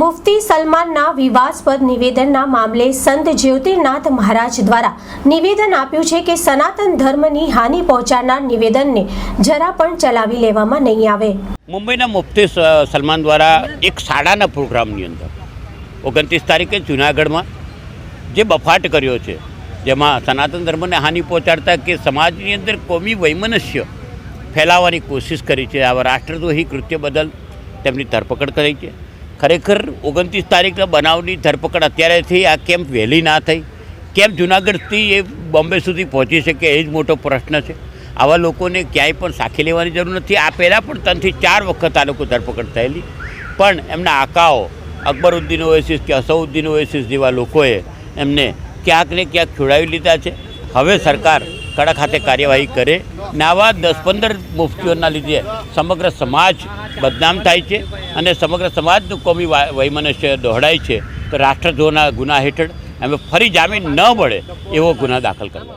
મુફતી સલમાનના વિવાદસ્પદ નિવેદનના મામલે સંત જ્યોતિર્નાથ મહારાજ દ્વારા નિવેદન આપ્યું છે કે સનાતન ધર્મની હાનિ પહોંચાડનાર નિવેદનને જરા પણ ચલાવી લેવામાં નહીં આવે. મુંબઈના મુફ્તી સલમાન દ્વારા એક શાળાના પ્રોગ્રામની અંદર ઓગણત્રીસ તારીખે જુનાગઢમાં જે બફાટ કર્યો છે, જેમાં સનાતન ધર્મને હાનિ પહોંચાડતા કે સમાજની અંદર કોમી વૈમનસ્ય ફેલાવવાની કોશિશ કરી છે, આવા રાષ્ટ્રદ્રોહી કૃત્ય બદલ તેમની ધરપકડ કરી છે. ખરેખર ઓગણત્રીસ તારીખના બનાવની ધરપકડ અત્યારેથી આ કેમ વહેલી ના થઈ. કેમ જુનાગઢથી એ બોમ્બે સુધી પહોંચી શકે એ જ મોટો પ્રશ્ન છે. આવા લોકોને ક્યાંય પણ સાખી લેવાની જરૂર નથી. આ પહેલાં પણ ત્રણથી ચાર વખત આ લોકો ધરપકડ થયેલી. પણ એમના આકાઓ, અકબરુદ્દીન ઓએસિસ કે અસઉદ્દીન ઓએસિસ જેવા લોકોએ એમને ક્યાંક ને ક્યાંક છોડાવી લીધા છે. હવે સરકાર કડક ખાતે કાર્યવાહી કરે. ને આવા દસ પંદર મુફતીઓના લીધે સમગ્ર સમાજ બદનામ થાય છે અને સમગ્ર સમાજનું કોમી વૈમનસ્ય દોહડાય છે. તો રાષ્ટ્રદ્રોહના ગુના હેઠળ અમે ફરી જામીન ન મળે એવો ગુના દાખલ કરવા